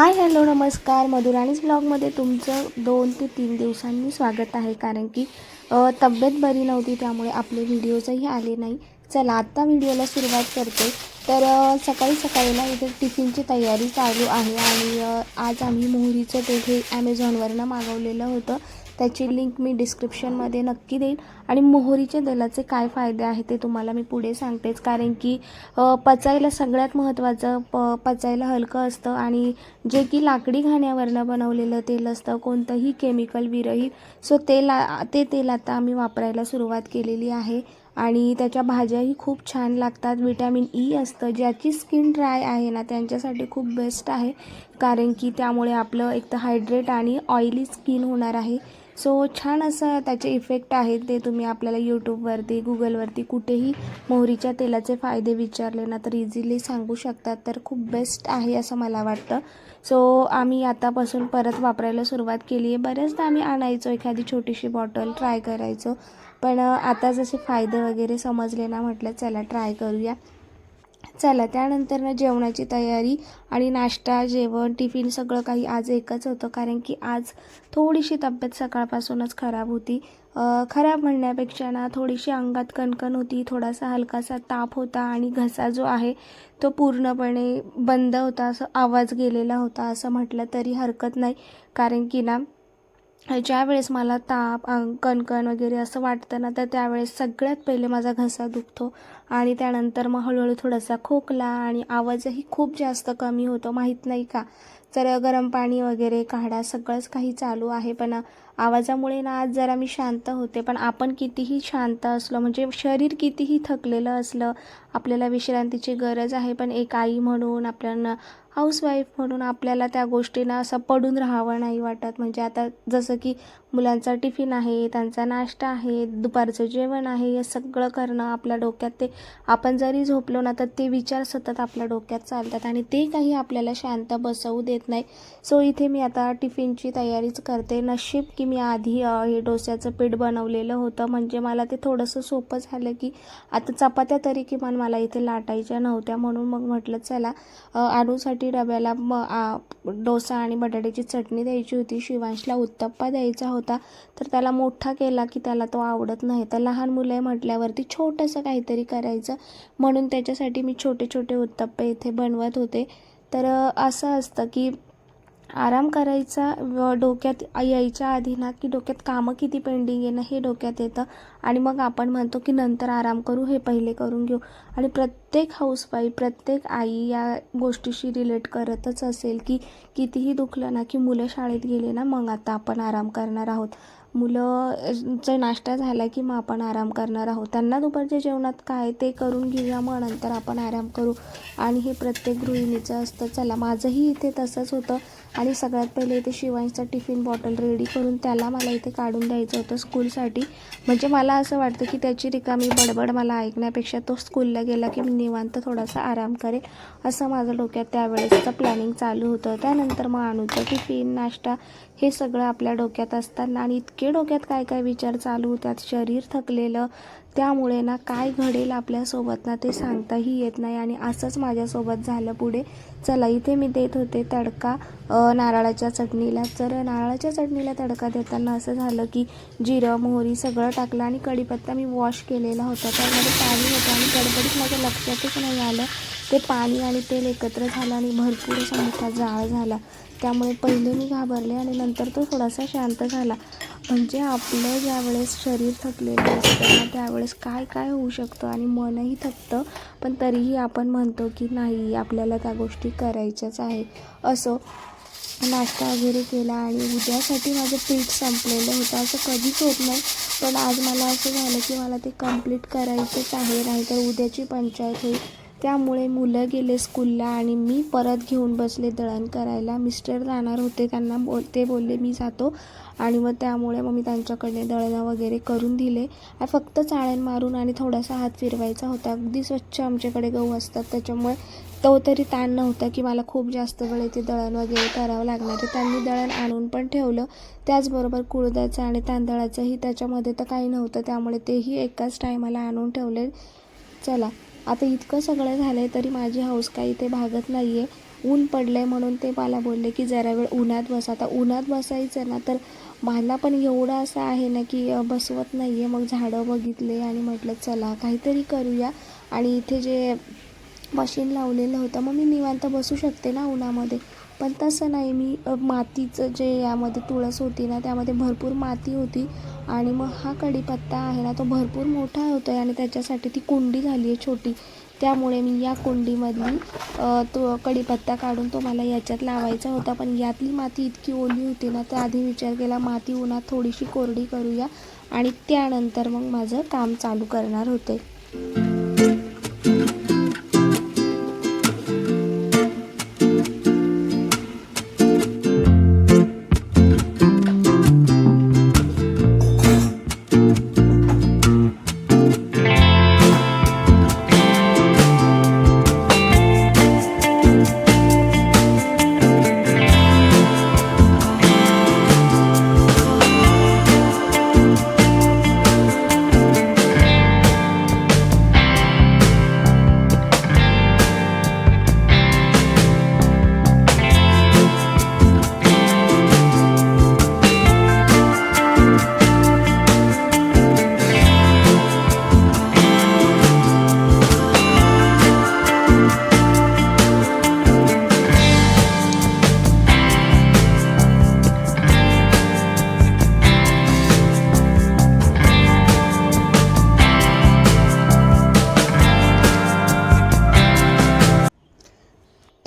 Hi hello नमस्कार. मधुराणीज ब्लॉगमध्ये तुमचं दोन ते तीन दिवसांनी स्वागत आहे. कारण की तब्येत बरी नव्हती त्यामुळे आपले व्हिडिओजही आले नाही. चला आत्ता व्हिडिओला सुरुवात करते. तर सकाळी सकाळी ना इथे टिफिनची तयारी चालू आहे. आणि आज आम्ही मोहरीचं तेल हे ॲमेझॉनवरनं मागवलेलं होतं. त्याची लिंक मी डिस्क्रिप्शनमध्ये नक्की देईल आणि मोहरीच्या तेलाचे काय फायदे आहेत ते तुम्हाला मी पुढे सांगतेच. कारण की पचायला सगळ्यात महत्त्वाचं प पचायला हलकं असतं आणि जे की लाकडी घाण्यावरनं बनवलेलं तेल असतं कोणतंही केमिकल विरहित. सो तेल ते तेल आता आम्ही वापरायला सुरुवात केलेली आहे. आणि त्याच्या भाज्याही खूप छान लागतात. विटॅमिन ई e असतं ज्याची स्किन ड्राय आहे ना त्यांच्यासाठी खूप बेस्ट आहे. कारण की त्यामुळे आपलं एक तर हायड्रेट आणि ऑइली स्किन होणार आहे. सो छान असं त्याचे इफेक्ट आहेत ते तुम्ही आपल्याला यूट्यूबवरती गुगलवरती कुठेही मोहरीच्या तेलाचे फायदे विचारले ना तर इझिली सांगू शकतात. तर खूप बेस्ट आहे असं मला वाटतं. सो आम्ही आतापासून परत वापरायला सुरुवात केली आहे. बऱ्याचदा आम्ही आणायचो एखादी छोटीशी बॉटल ट्राय करायचो. पण आता जसे फायदे वगैरे समजले ना म्हटलं चला ट्राय करूया. चला त्यानंतर ना जेवणाची तयारी आणि नाश्ता जेवण टिफिन सगळं काही आज एकच होतं. कारण की आज थोडीशी तब्येत सकाळपासूनच खराब होती. खराब म्हणण्यापेक्षा ना थोडीशी अंगात कणकण होती थोडासा हलकासा ताप होता आणि घसा जो आहे तो पूर्णपणे बंद होता असं आवाज गेलेला होता असं म्हटलं तरी हरकत नाही. कारण की ना ज्यावेळेस मला ताप अंग कणकण वगैरे असं वाटतं ना तर त्यावेळेस सगळ्यात पहिले माझा घसा दुखतो. आणि त्यानंतर मग हळूहळू थोडासा खोकला आणि आवाजही खूप जास्त कमी होतो माहीत नाही का? तर गरम पाणी वगैरे काढा सगळंच काही चालू आहे. पण आवाजामुळे ना आज जरा मी शांत होते पण आपण कितीही शांत असलो म्हणजे शरीर कितीही थकलेलं असलं आपल्याला विश्रांतीची गरज आहे पण एक आई म्हणून आपल्याला हाऊसवाईफ म्हणून आपल्याला त्या गोष्टींना असं पडून राहावं नाही वाटत. म्हणजे आता जसं की मुलांचा टिफिन आहे त्यांचा नाश्ता आहे दुपारचं जेवण आहे हे सगळं करणं आपल्या डोक्यात ते आपण जरी झोपलो ना तर ते विचार सतत आपल्या डोक्यात चालतात आणि ते काही आपल्याला शांत बसवू देत नाही. सो इथे मी आता टिफिनची तयारीच करते. नशीब की मी आधी हे डोस्याचं पीठ बनवलेलं होतं. म्हणजे मला ते थोडंसं सोपं झालं की आता चपात्या तरी किमान मला इथे लाटायच्या नव्हत्या. म्हणून मग म्हटलं चला आणूसाठी डब्याला म डोसा आणि बटाट्याची चटणी द्यायची होती. शिवांशला उत्तप्पा द्यायचा होता. तर त्याला मोठा केला की त्याला तो आवडत नाही. तर लहान मुलं आहे म्हटल्यावरती छोटंसं काहीतरी करायचं. म्हणून त्याच्यासाठी मी छोटे छोटे उत्तप्पे इथे बनवत होते. तर असं असतं की आराम करायचा व डोक्यात यायच्या आधी ना की डोक्यात कामं किती पेंडिंग आहे ना हे डोक्यात येतं. आणि मग आपण म्हणतो की नंतर आराम करू हे पहिले करून घेऊ. आणि प्रत्येक हाऊसवाईफ प्रत्येक आई या गोष्टीशी रिलेट करतच असेल की कितीही दुखलं ना की मुलं शाळेत गेले ना मग आता आपण आराम करणार आहोत. मुलं नाश्ता झाला की मग आपण आराम करणार आहोत. त्यांना दुपारच्या जेवणात काय ते करून घेऊया मग नंतर आपण आराम करू. आणि हे प्रत्येक गृहिणीचं असतं चला माझंही इथे तसंच होतं. आणि सगळ्यात पहिले इथे शिवांशचा टिफिन बॉटल रेडी करून त्याला मला इथे काढून द्यायचं होतं स्कूलसाठी म्हणजे मला असं वाटतं की त्याची रिकामी बडबड मला ऐकण्यापेक्षा तो स्कूलला गेला की मी निवांत थोडासा आराम करेल असं माझं डोक्यात त्यावेळेसचं प्लॅनिंग चालू होतं. त्यानंतर मग आणूचं टिफिन नाश्ता हे सगळं आपल्या डोक्यात असताना आणि इतके डोक्यात काय काय विचार चालू त्यात शरीर थकलेलं त्यामुळे ना काय घडेल आपल्यासोबत ना ते सांगताही येत नाही आणि असंच माझ्यासोबत झालं पुढे. चला इथे मी देत होते तडका नारळाच्या चटणीला. तर नारळाच्या चटणीला तडका देताना असं झालं की जिरं मोहरी सगळं टाकलं आणि कढीपत्ता मी वॉश केलेला होता. त्यामध्ये पाणी होतं आणि गडबडीत माझ्या लक्षातच नाही आलं. ते पाणी आणि तेल एकत्र झालं आणि भरपूर असा मोठा जाळ झाला. त्यामुळे पहिले मी घाबरले आणि नंतर तो थोडासा शांत झाला. म्हणजे आपलं ज्यावेळेस शरीर थकलेलं असतं त्यावेळेस काय काय होऊ शकतं आणि मनही थकतं. पण तरीही आपण म्हणतो की नाही आपल्याला त्या गोष्टी करायच्याच आहे असो नाश्ता वगैरे केला आणि उद्यासाठी माझं पीठ संपलेलं होतं. असं कधीच होत नाही. पण आज मला असं झालं की मला ते कंप्लीट करायचंच आहे. नाहीतर उद्याची पंचायत होईल. त्यामुळे मुलं गेले स्कूलला आणि मी परत घेऊन बसले दळण करायला. मिस्टर जाणार होते त्यांना बोल ते बोलले मी जातो. आणि मग त्यामुळे मग मी त्यांच्याकडे दळणं वगैरे करून दिले. आणि फक्त चाळण मारून आणि थोडासा हात फिरवायचा होता. अगदी स्वच्छ आमच्याकडे गहू असतात. त्याच्यामुळे तो तरी ताण नव्हता की मला खूप जास्त वेळ इथे दळण वगैरे करावं लागणार आहे. त्यांनी दळण आणून पण ठेवलं. त्याचबरोबर कुळदाचं आणि तांदळाचंही त्याच्यामध्ये तर काही नव्हतं. त्यामुळे तेही एकाच टायमाला आणून ठेवले. चला. आता इतकं सगळं झालं आहे तरी माझी हौस काही इथे भागत नाही आहे ऊन पडलं आहे म्हणून ते मला बोलले की जरा वेळ उन्हात बसा. आता उन्हात बसायचं ना तर मला पण एवढं असं आहे ना की बसवत नाही आहे मग झाडं बघितले आणि म्हटलं चला काहीतरी करूया. आणि इथे जे मशीन लावलेलं होतं. मग मी निवांत बसू शकते ना उन्हामध्ये. पण तसं नाही. मी मातीचं जे यामध्ये तुळस होती ना त्यामध्ये भरपूर माती होती. आणि मग हा कढीपत्ता आहे ना तो भरपूर मोठा होतो आहे आणि त्याच्यासाठी ती कुंडी झाली आहे छोटी. त्यामुळे मी या कुंडीमधली तो कढीपत्ता काढून तो मला याच्यात लावायचा होता. पण यातली माती इतकी ओली होती ना तर आधी विचार केला माती उन्हात थोडीशी कोरडी करूया. आणि त्यानंतर मग माझं काम चालू करणार होते.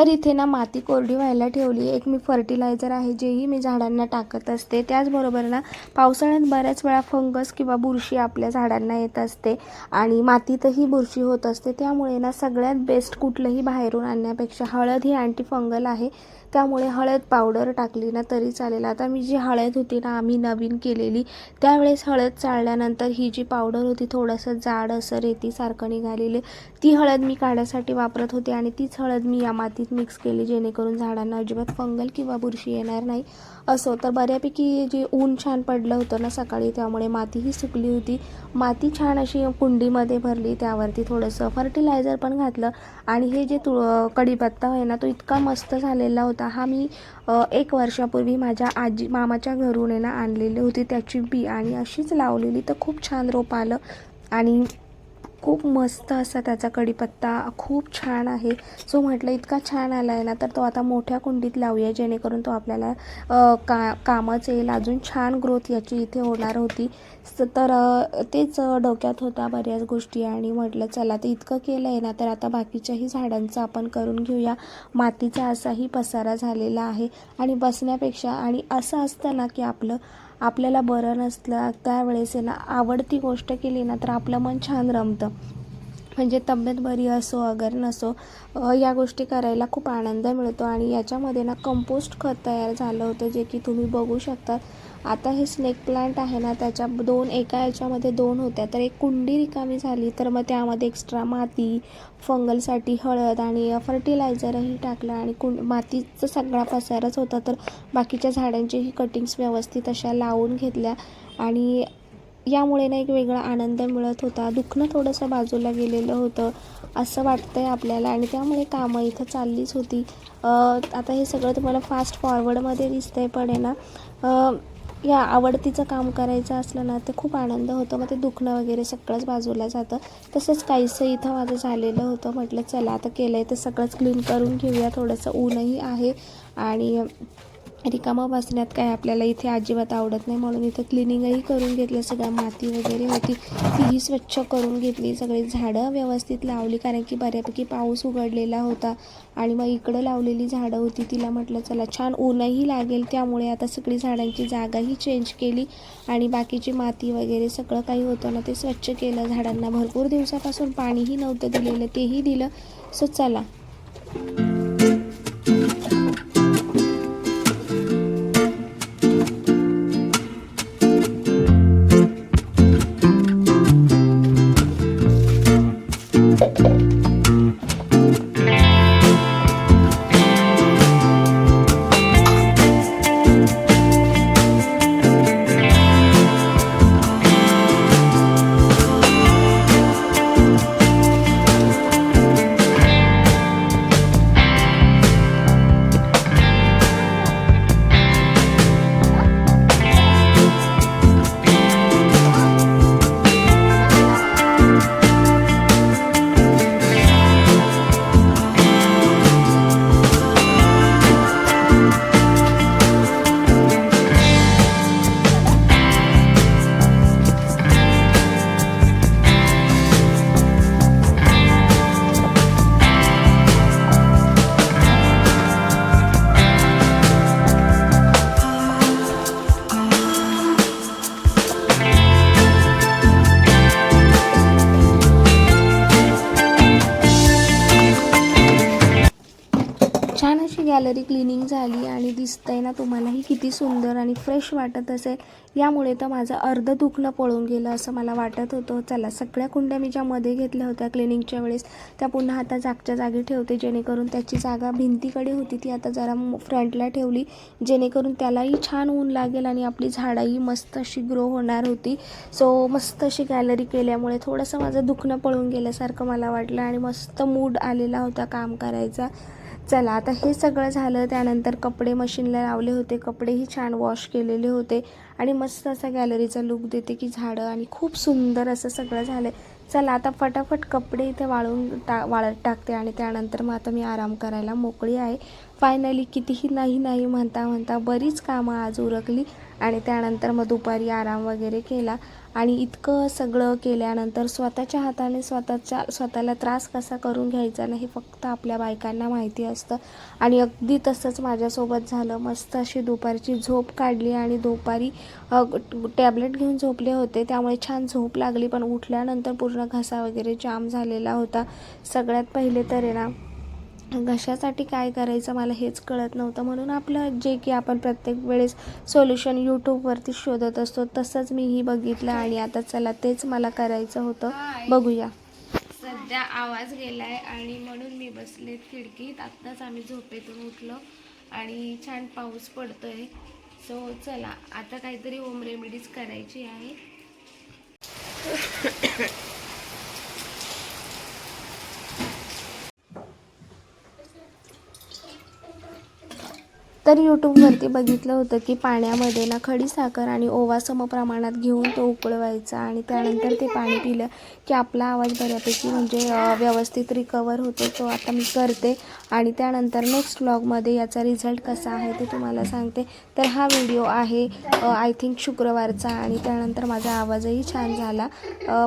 तर इथे ना माती कोरडी व्हायला ठेवली एक मी फर्टिलायझर आहे जेही मी झाडांना टाकत असते. त्याचबरोबर ना पावसाळ्यात बऱ्याच वेळा फंगस किंवा बुरशी आपल्या झाडांना येत असते आणि मातीतही बुरशी होत असते. त्यामुळे ना सगळ्यात बेस्ट कुठलंही बाहेरून आणण्यापेक्षा हळद ही अँटीफंगल आहे. त्यामुळे हळद पावडर टाकली ना तरी चालेल. आता मी जी हळद होती ना आम्ही नवीन केलेली त्यावेळेस हळद चाळल्यानंतर ही जी पावडर होती थोडंसं जाड असं रेतीसारखं निघालेले ती हळद मी काढायसाठी वापरत होते आणि तीच हळद मी या मातीत मिक्स केली जेणेकरून झाडांना अजिबात फंगल किंवा बुरशी येणार नाही असो. तर बऱ्यापैकी जे ऊन छान पडलं होतं ना सकाळी त्यामुळे मातीही सुकली होती. माती छान अशी कुंडीमध्ये भरली त्यावरती थोडंसं फर्टिलायझर पण घातलं आणि हे जे तु कढीपत्ता आहे ना तो इतका मस्त झालेला होता हा मी एक वर्षापूर्वी माझ्या आजी मामाच्या घरून ना आणलेली होती त्याची बी आणि अशीच लावलेली. तर खूप छान रोप आलं आणि खूप मस्त असा त्याचा कढीपत्ता खूप छान आहे. सो म्हटलं इतका छान आला आहे ना तर तो आता मोठ्या कुंडीत लावूया जेणेकरून तो आपल्याला का कामच येईल. अजून छान ग्रोथ याची इथे होणार होती. स- तर तेच डोक्यात होता बऱ्याच गोष्टी आणि म्हटलं चला तर इतकं केलं आहे ना तर आता बाकीच्याही झाडांचं आपण करून घेऊया. मातीचा असाही पसारा झालेला आहे. आणि बसण्यापेक्षा आणि असं असतं ना की आपलं आपल्याला बरं नसलं त्यावेळेस आहे ना आवडती गोष्ट केली ना तर आपलं मन छान रमतं. म्हणजे तब्येत बरी असो अगर नसो या गोष्टी करायला खूप आनंद मिळतो. आणि याच्यामध्ये ना कंपोस्ट खत तयार झालं होतं जे की तुम्ही बघू शकता. आता हे स्नेक प्लांट आहे ना त्याच्या दोन एका याच्यामध्ये दोन होत्या. तर एक कुंडी रिकामी झाली तर मग त्यामध्ये एक्स्ट्रा माती फंगलसाठी हळद आणि फर्टिलायझरही टाकलं आणि कुंड मातीचा सगळा पसारच होता. तर बाकीच्या झाडांचीही कटिंग्स व्यवस्थित अशा लावून घेतल्या आणि यामुळे ना एक वेगळा आनंद मिळत होता. दुखणं थोडंसं बाजूला गेलेलं होतं असं वाटतंय आपल्याला आणि त्यामुळे कामं इथं चाललीच होती. आता हे सगळं तुम्हाला फास्ट फॉरवर्डमध्ये दिसतंय पण आहे ना या आवडतीचं काम करायचं असलं ना तर खूप आनंद होतो. मग ते दुखणं वगैरे सगळंच बाजूला जातं. तसंच काहीसं इथं माझं झालेलं होतं. म्हटलं चला आता केलं आहे ते सगळंच क्लीन करून घेऊया. थोडंसं ऊनही आहे. आणि रिकामा बसण्यात काय आपल्याला इथे अजिबात आवडत नाही. म्हणून इथं क्लिनिंगही करून घेतलं. सगळं माती वगैरे होती. तीही स्वच्छ करून घेतली. सगळी झाडं व्यवस्थित लावली. कारण की बऱ्यापैकी पाऊस उघडलेला होता. आणि मग इकडं लावलेली झाडं होती. तिला म्हटलं चला छान ऊनही लागेल. त्यामुळे आता सगळी झाडांची जागाही चेंज केली. आणि बाकीची माती वगैरे सगळं काही होतं ना ते स्वच्छ केलं. झाडांना भरपूर दिवसापासून पाणीही नव्हतं दिलेलं. तेही दिलं. सो चला. गॅलरी क्लिनिंग झाली आणि दिसतंय ना तुम्हालाही किती सुंदर आणि फ्रेश वाटत असेल. यामुळे तर माझं अर्ध दुखणं पळून गेलं असं मला वाटत होतं. चला सगळ्या कुंड्या मी ज्या मध्ये घेतल्या होत्या क्लिनिंगच्या वेळेस त्या पुन्हा आता जागच्या जागी ठेवते जेणेकरून त्याची जागा भिंतीकडे होती ती आता जरा फ्रंटला ठेवली जेणेकरून त्यालाही छान ऊन लागेल आणि आपली झाडंही मस्त अशी ग्रो होणार होती. सो मस्त अशी गॅलरी केल्यामुळे थोडंसं माझं दुखणं पळून गेल्यासारखं मला वाटलं आणि मस्त मूड आलेला होता काम करायचा. चला आता हे सगळं झालं त्यानंतर कपडे मशीनला लावले होते कपडेही छान वॉश केलेले होते आणि मस्त असा गॅलरीचा लुक देते की झाडं आणि खूप सुंदर असं सगळं झालं चला आता फटाफट कपडे इथे वाळून टा वाळत टाकते आणि त्यानंतर मग आता मी आराम करायला मोकळी आहे. फायनली कितीही नाही नाही म्हणता म्हणता बरीच कामं आज उरकली आणि त्यानंतर मग दुपारी आराम वगैरे केला. आणि इतकं सगळं केल्यानंतर स्वतःच्या हाताने स्वतःच्या स्वतःला त्रास कसा करून घ्यायचा नाही फक्त आपल्या बायकांना माहिती असतं. आणि अगदी तसंच माझ्यासोबत झालं. मस्त अशी दुपारची झोप काढली आणि दुपारी टॅबलेट घेऊन झोपले होते. त्यामुळे छान झोप लागली. पण उठल्यानंतर पूर्ण घसा वगैरे जाम झालेला होता. सगळ्यात पहिले तर आहे ना घशासाठी काय करायचं मला हेच कळत नव्हतं. म्हणून आपलं जे की आपण प्रत्येक वेळेस सोल्युशन यूट्यूबवरती शोधत असतो तसंच मीही बघितलं आणि आता चला तेच मला करायचं होतं. बघूया. सध्या आवाज गेलाय आणि म्हणून मी बसले खिडकीत. आत्ताच आम्ही झोपेतून उठलो आणि छान पाऊस पडतोय. सो चला आता काहीतरी होम रेमेडीज करायची आहे. तर यूट्यूबवरती बघितलं होतं की पाण्यामध्ये ना खडी साखर आणि ओवा सम प्रमाणात घेऊन तो उकळवायचा आणि त्यानंतर ते पाणी पिलं की आपला आवाज बऱ्यापैकी म्हणजे व्यवस्थित रिकवर होतो. तो आता मी करते आणि त्यानंतर नेक्स्ट व्लॉगमध्ये याचा रिझल्ट कसा आहे ते तुम्हाला सांगते. तर हा व्हिडिओ आहे आय थिंक शुक्रवारचा आणि त्यानंतर माझा आवाजही छान झाला.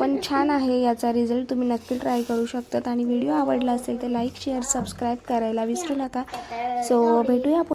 पण छान आहे याचा रिझल्ट तुम्ही नक्की ट्राय करू शकतात आणि व्हिडिओ आवडला असेल तर लाईक शेअर सबस्क्राईब करायला विसरू नका. सो भेटूया